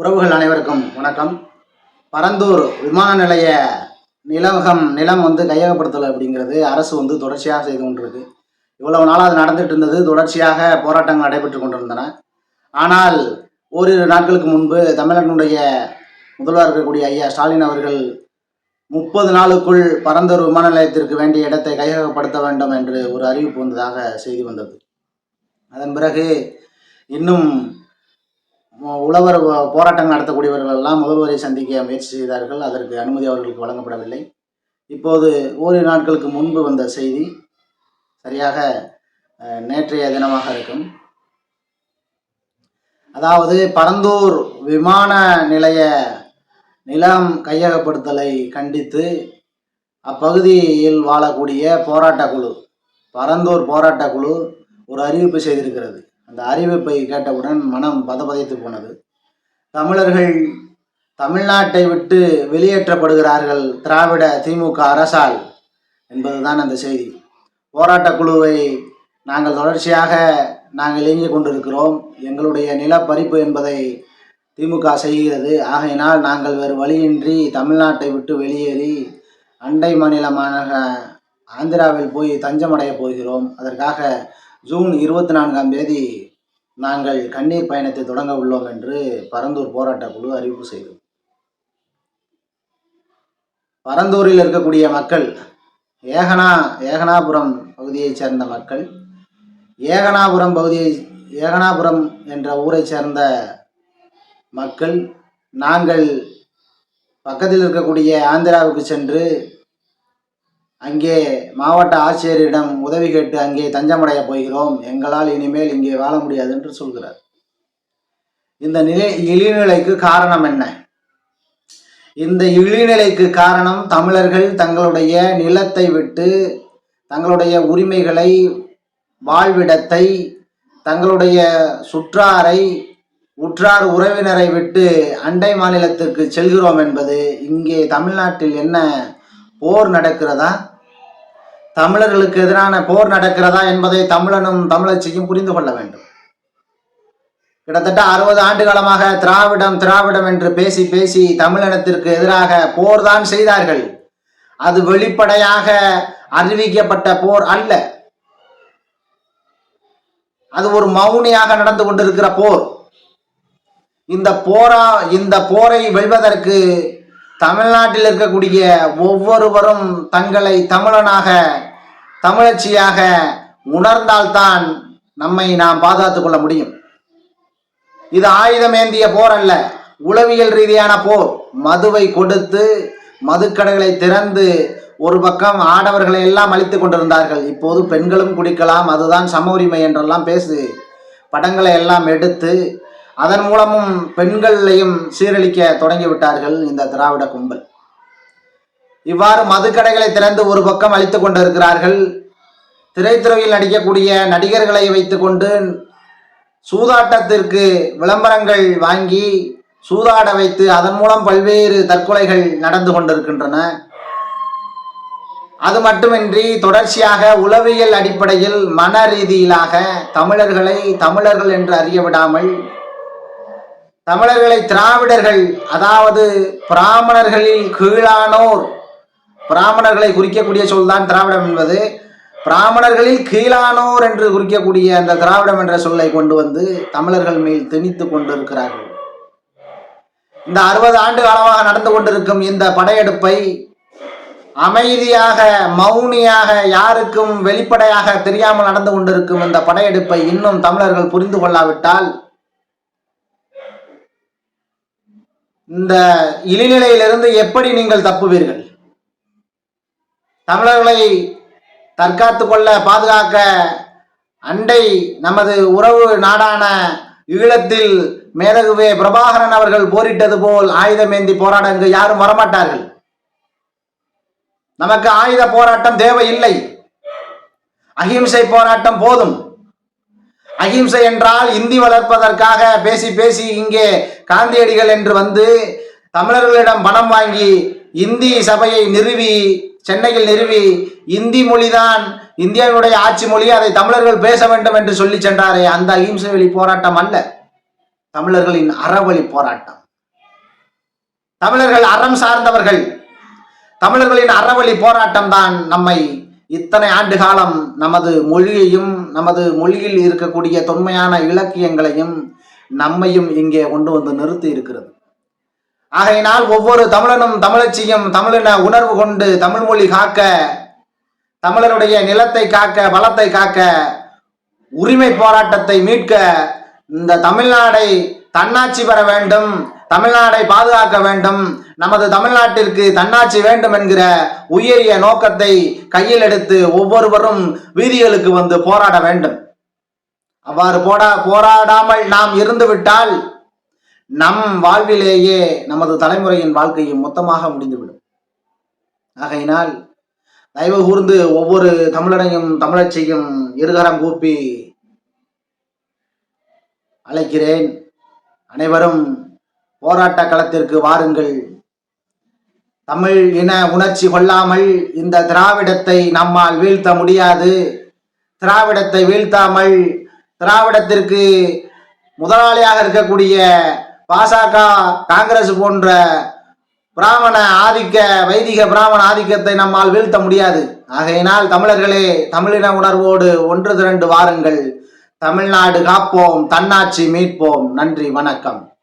உறவுகள் அனைவருக்கும் வணக்கம். பரந்தூர் விமான நிலைய நிலவகம் நிலம் வந்து கையகப்படுத்தலை அப்படிங்கிறது அரசு வந்து தொடர்ச்சியாக செய்து கொண்டிருக்கு. இவ்வளவு நாளாக அது நடந்துட்டு இருந்தது தொடர்ச்சியாக போராட்டங்கள் நடைபெற்று கொண்டிருந்தன. ஆனால் ஓரிரு நாட்களுக்கு முன்பு தமிழகனுடைய முதல்வர் இருக்கக்கூடிய ஐயா ஸ்டாலின் அவர்கள் முப்பது நாளுக்குள் பரந்தூர் விமான நிலையத்திற்கு வேண்டிய இடத்தை கையகப்படுத்த வேண்டும் என்று ஒரு அறிவிப்பு வந்ததாக செய்தி வந்தது. அதன் பிறகு இன்னும் உழவர் போ- போராட்டம் நடத்தக்கூடியவர்கள் எல்லாம் முதல்வரை சந்திக்க முயற்சி செய்தார்கள். அதற்கு அனுமதி அவர்களுக்கு வழங்கப்படவில்லை. இப்போது ஓரிரு நாட்களுக்கு முன்பு வந்த செய்தி சரியாக நேற்றைய தினமாக இருக்கும். அதாவது பரந்தூர் விமான நிலைய நிலம் கையகப்படுத்தலை கண்டித்து அப்பகுதியில் வாழக்கூடிய போராட்ட குழு பரந்தூர் போராட்ட குழு ஒரு அறிவிப்பு செய்திருக்கிறது. அந்த அறிவிப்பை கேட்டவுடன் மனம் பதபதைத்து போனது. தமிழர்கள் தமிழ்நாட்டை விட்டு வெளியேற்றப்படுகிறார்கள் திராவிட திமுக அரசால் என்பதுதான் அந்த செய்தி. போராட்ட குழுவை நாங்கள் தொடர்ச்சியாக நாங்கள் இயங்கிக் கொண்டிருக்கிறோம். எங்களுடைய நிலப்பறிப்பு என்பதை திமுக செய்கிறது. ஆகையினால் நாங்கள் வேறு வழியின்றி தமிழ்நாட்டை விட்டு வெளியேறி அண்டை மாநிலமான ஆந்திராவில் போய் தஞ்சமடையப் போகிறோம். அதற்காக ஜூன் இருபத்தி நான்காம் தேதி நாங்கள் கண்ணீர் பயணத்தை தொடங்க உள்ளோம் என்று பரந்தூர் போராட்ட குழு அறிவிப்பு செய்தது. பரந்தூரில் இருக்கக்கூடிய மக்கள் ஏகனா ஏகனாபுரம் பகுதியைச் சேர்ந்த மக்கள் ஏகனாபுரம் பகுதியை ஏகனாபுரம் என்ற ஊரைச் சேர்ந்த மக்கள் நாங்கள் பக்கத்தில் இருக்கக்கூடிய ஆந்திராவுக்கு சென்று அங்கே மாவட்ட ஆட்சியரிடம் உதவி கேட்டு அங்கே தஞ்சமடைய போகிறோம். எங்களால் இனிமேல் இங்கே வாழ முடியாது என்று சொல்கிறார். இந்த நிலை இழிநிலைக்கு காரணம் என்ன? இந்த இழிநிலைக்கு காரணம் தமிழர்கள் தங்களுடைய நிலத்தை விட்டு தங்களுடைய உரிமைகளை வாழ்விடத்தை தங்களுடைய சுற்றாரை உற்றார் உறவினரை விட்டு அண்டை மாநிலத்திற்கு செல்கிறோம் என்பது இங்கே தமிழ்நாட்டில் என்ன போர் நடக்கிறதா? தமிழர்களுக்கு எதிரான போர் நடக்கிறதா என்பதை தமிழனும் தமிழச்சியும் புரிந்து கொள்ள வேண்டும். கிட்டத்தட்ட அறுபது ஆண்டு காலமாக திராவிடம் திராவிடம் என்று பேசி பேசி தமிழினத்திற்கு எதிராக போர் தான் செய்தார்கள். அது வெளிப்படையாக அறிவிக்கப்பட்ட போர் அல்ல. அது ஒரு மௌனியாக நடந்து கொண்டிருக்கிற போர். இந்த போரா இந்த போரை வெல்வதற்கு தமிழ்நாட்டில் இருக்கக்கூடிய ஒவ்வொருவரும் தங்களை தமிழனாக தமிழச்சியாக உணர்ந்தால்தான் நம்மை நாம் பாதுகாத்துக் கொள்ள முடியும். இது ஆயுதம் ஏந்திய போர் அல்ல உளவியல் ரீதியான போர். மதுவை கொடுத்து மதுக்கடைகளை திறந்து ஒரு பக்கம் ஆடவர்களை எல்லாம் அழித்துக் கொண்டிருந்தார்கள். இப்போது பெண்களும் குடிக்கலாம் அதுதான் சம உரிமை என்றெல்லாம் பேசு படங்களை எல்லாம் எடுத்து அதன் மூலமும் பெண்களையும் சீரழிக்க தொடங்கிவிட்டார்கள் இந்த திராவிட கும்பல். இவ்வாறு மதுக்கடைகளை திறந்து ஒரு பக்கம் அழித்துக் கொண்டிருக்கிறார்கள். திரைத்துறையில் நடிக்கக்கூடிய நடிகர்களை வைத்துக்கொண்டு சூதாட்டத்திற்கு விளம்பரங்கள் வாங்கி சூதாட வைத்து அதன் மூலம் பல்வேறு தற்கொலைகள் நடந்து கொண்டிருக்கின்றன. அது மட்டுமின்றி தொடர்ச்சியாக உளவியல் அடிப்படையில் மன ரீதியிலாக தமிழர்களை தமிழர்கள் என்று அறிய விடாமல் தமிழர்களை திராவிடர்கள் அதாவது பிராமணர்களில் கீழானோர் பிராமணர்களை குறிக்கக்கூடிய சொல்தான் திராவிடம் என்பது. பிராமணர்களில் கீழானோர் என்று குறிக்கக்கூடிய அந்த திராவிடம் என்ற சொல்லை கொண்டு வந்து தமிழர்கள் மேல் திணித்து கொண்டிருக்கிறார்கள். இந்த அறுபது ஆண்டு காலமாக நடந்து கொண்டிருக்கும் இந்த படையெடுப்பை அமைதியாக மௌனியாக யாருக்கும் வெளிப்படையாக தெரியாமல் நடந்து கொண்டிருக்கும் இந்த படையெடுப்பை இன்னும் தமிழர்கள் புரிந்து கொள்ளாவிட்டால் இந்த இழிநிலையிலிருந்து எப்படி நீங்கள் தப்புவீர்கள்? தமிழர்களை தற்காத்து கொள்ள பாதுகாக்க அண்டை நமது உறவு நாடான ஈழத்தில் மேதகுவே பிரபாகரன் அவர்கள் போரிட்டது போல் ஆயுதமேந்தி போராட இங்கு யாரும் வரமாட்டார்கள். நமக்கு ஆயுத போராட்டம் தேவையில்லை. அகிம்சை போராட்டம் போதும். அகிம்சை என்றால் இந்தி வளர்ப்பதற்காக பேசி பேசி இங்கே காந்தியடிகள் என்று வந்து தமிழர்களிடம் பணம் வாங்கி இந்தி சபையை நிறுவி சென்னையில் நிறுவி இந்தி மொழிதான் இந்தியாவினுடைய ஆட்சி மொழி அதை தமிழர்கள் பேச வேண்டும் என்று சொல்லி சென்றாரே அந்த அகிம்சை வழி போராட்டம் அல்ல. தமிழர்களின் அறவழி போராட்டம். தமிழர்கள் அறம் சார்ந்தவர்கள் தமிழர்களின் அறவழி போராட்டம் தான் நம்மை இத்தனை ஆண்டு காலம் நமது மொழியையும் நமது மொழியில் இருக்கக்கூடிய தொன்மையான இலக்கியங்களையும் நம்மையும் இங்கே கொண்டு வந்து நிறுத்தி இருக்கிறது. ஆகையினால் ஒவ்வொரு தமிழனும் தமிழச்சியும் தமிழின உணர்வு கொண்டு தமிழ் மொழி காக்க தமிழருடைய நிலத்தை காக்க வளத்தை காக்க உரிமை போராட்டத்தை மீட்க இந்த தமிழ்நாடை தன்னாட்சி பெற வேண்டும் தமிழ்நாடை பாதுகாக்க வேண்டும் நமது தமிழ்நாட்டிற்கு தன்னாட்சி வேண்டும் என்கிற உயரிய நோக்கத்தை கையில் எடுத்து ஒவ்வொருவரும் வீதிகளுக்கு வந்து போராட வேண்டும். அவ்வாறு போடா போராடாமல் நாம் இருந்துவிட்டால் நம் வாழ்விலேயே நமது தலைமுறையின் வாழ்க்கையும் மொத்தமாக முடிந்துவிடும். ஆகையினால் தயவு கூர்ந்து ஒவ்வொரு தமிழனையும் தமிழச்சியும் இருகரம் கூப்பி அழைக்கிறேன். அனைவரும் போராட்ட களத்திற்கு வாருங்கள். தமிழ் இன உணர்ச்சி கொள்ளாமல் இந்த திராவிடத்தை நம்மால் வீழ்த்த முடியாது. திராவிடத்தை வீழ்த்தாமல் திராவிடத்திற்கு முதலாளியாக இருக்கக்கூடிய பாசக காங்கிரஸ் போன்ற பிராமண ஆதிக்க வைதிக பிராமண ஆதிக்கத்தை நம்மால் வீழ்த்த முடியாது. ஆகையினால் தமிழர்களே தமிழின உணர்வோடு ஒன்று திரண்டு வாருங்கள். தமிழ்நாடு காப்போம் தன்னாட்சி மீட்போம். நன்றி வணக்கம்.